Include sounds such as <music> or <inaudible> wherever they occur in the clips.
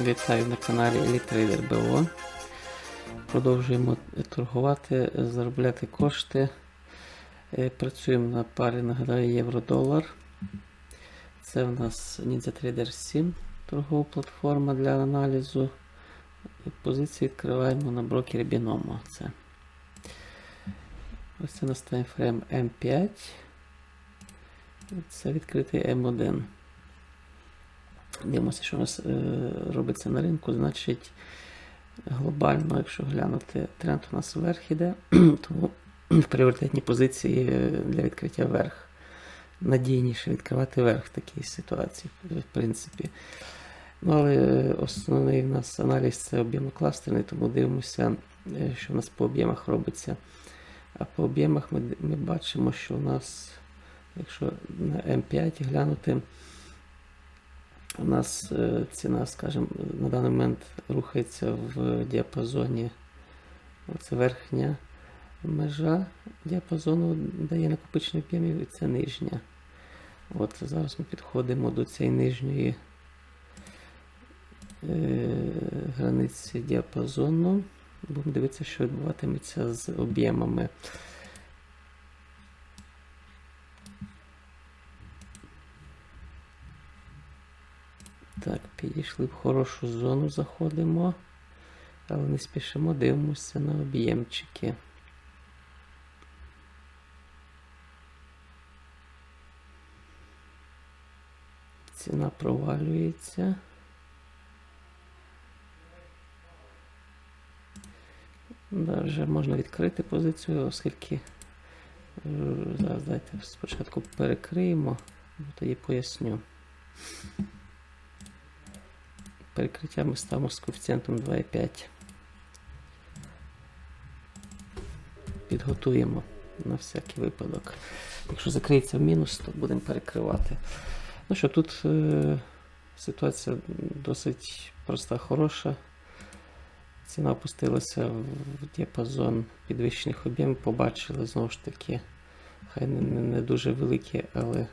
Вітаю на каналі Елітрейдер БО. Продовжуємо торгувати, заробляти кошти. Е, Працюємо на парі, нагадаю, євро-долар. Це в нас NinjaTrader 7, торгова платформа для аналізу. Позиції відкриваємо на брокері Binomo. Це. Ось це у нас таймфрейм М5. Це відкритий М1. Дивимося, що у нас е, робиться на ринку. Значить, глобально, якщо глянути, тренд у нас вверх іде, <clears throat> тому в пріоритетній позиції для відкриття вверх. Надійніше відкривати вверх в такій ситуації, в принципі. Ну, але основний в нас аналіз це об'ємно-кластерний, тому дивимося, е, що у нас по об'ємах робиться. А по об'ємах ми, ми бачимо, що у нас, якщо на М5 глянути, у нас е, ціна, скажімо, на даний момент рухається в діапазоні. Оце верхня межа діапазону дає накопичення об'ємів і це нижня. От Зараз ми підходимо до цієї нижньої е, границі діапазону. Будемо дивитися, що відбуватиметься з об'ємами. Так, підійшли в хорошу зону, заходимо, але не спішимо, дивимося на об'ємчики. Ціна провалюється. Да, можна відкрити позицію, оскільки е, зараз дайте спочатку перекриємо, тоді поясню. Перекриття ми ставимо з коефіцієнтом 2,5. Підготуємо на всякий випадок. Якщо закриється в мінус, то будемо перекривати. Ну що, тут е, ситуація досить проста, хороша. Ціна опустилася в діапазон підвищених об'ємів. Побачили знову ж таки, хай не, не, дуже великі, але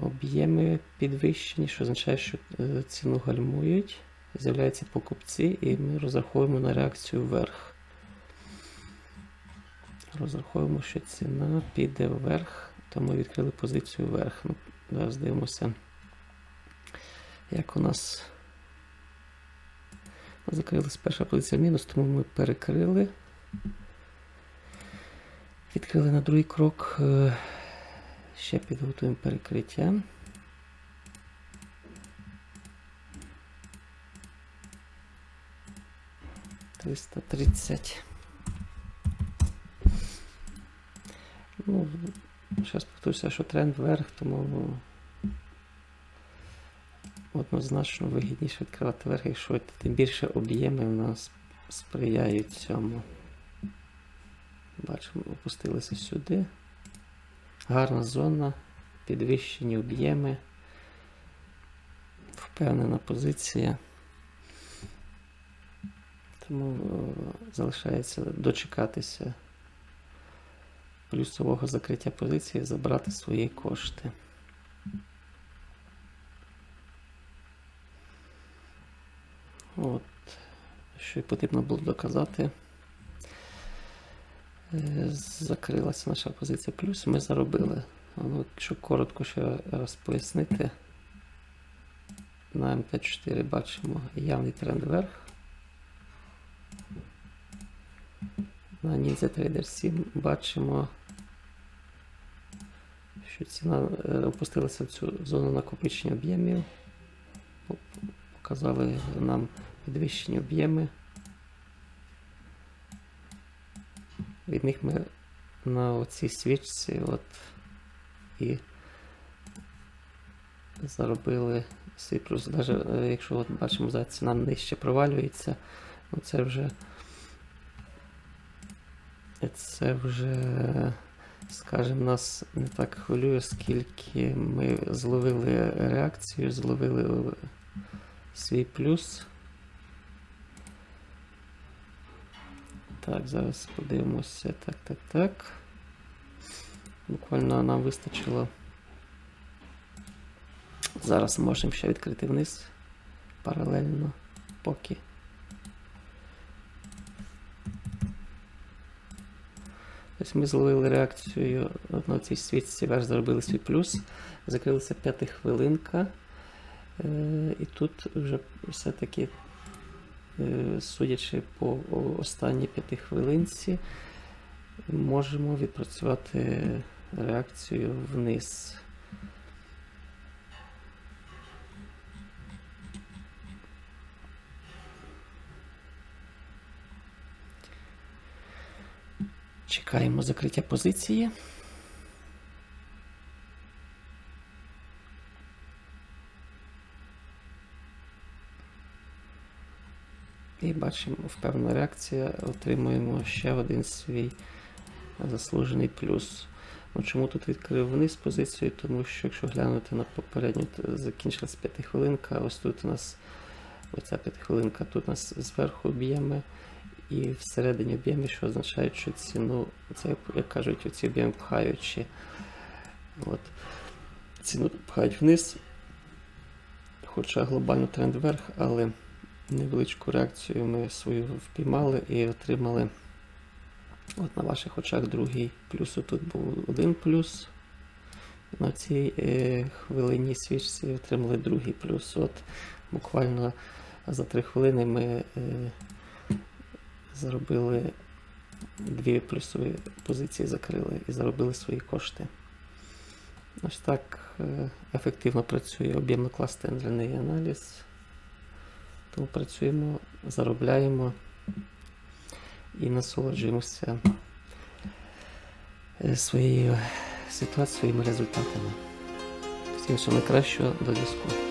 об'єми підвищені, що означає, що е, ціну гальмують, з'являються покупці, і ми розраховуємо на реакцію вверх. Розраховуємо, що ціна піде вверх, тому відкрили позицію вверх. Ну, Зараз дивимося, як у нас закрилась перша позиція мінус, тому ми перекрили. Відкрили на другий крок. Ще підготуємо перекриття. Триста тридцять. Ну, зараз повторюся, що тренд вверх, тому однозначно вигідніше відкривати вверх, якщо тим більше об'єми в нас сприяють цьому. Бачимо, опустилися сюди. Гарна зона, підвищені об'єми, впевнена позиція. Тому е, залишається дочекатися плюсового закриття позиції, забрати свої кошти. От, що й потрібно було доказати. Закрилася наша позиція плюс, ми заробили. Ну, якщо коротко ще раз пояснити, на МТ4 бачимо явний тренд вверх. На NinjaTrader 7 бачимо, що ціна е, опустилася в цю зону накопичення об'ємів. Показали нам підвищені об'єми. Від них ми на оцій свічці от і заробили свій плюс. Навіть е, якщо от бачимо, зараз ціна нижче провалюється, ну це вже це вже, скажімо, нас не так хвилює, скільки ми зловили реакцію, зловили свій плюс. Так, зараз подивимося. Так, так, так. Буквально нам вистачило. Зараз можемо ще відкрити вниз. паралельно поки. Тобто ми зловили реакцію на цій свічці, вверх зробили свій плюс, закрилася п'ятихвилинка. Е, і тут вже все-таки, судячи по останній п'ятихвилинці, можемо відпрацювати реакцію вниз. Чекаємо закриття позиції. І бачимо, впевнена реакція, отримуємо ще один свій заслужений плюс. Ну, чому тут відкрив вниз позицію? Тому що якщо глянути на попередню, то закінчилась п'ятихвилинка, ось тут у нас оця п'ятихвилинка, тут у нас зверху об'єми і всередині об'єми, що означає, що ціну, це, як кажуть, оці об'єми пхаючи. От, ціну пхають вниз, хоча глобально тренд вверх, але невеличку реакцію ми свою впіймали і отримали от на ваших очах другий плюс. Тут був один плюс. На цій е, хвилині свічці отримали другий плюс. От буквально за три хвилини ми е, заробили дві плюсові позиції, закрили і заробили свої кошти. Ось так е, ефективно працює об'ємно клас тендерний аналіз. Тому працюємо, заробляємо і насолоджуємося е, своєю ситуацією, своїми результатами. Всім всього найкращого, до зв'язку.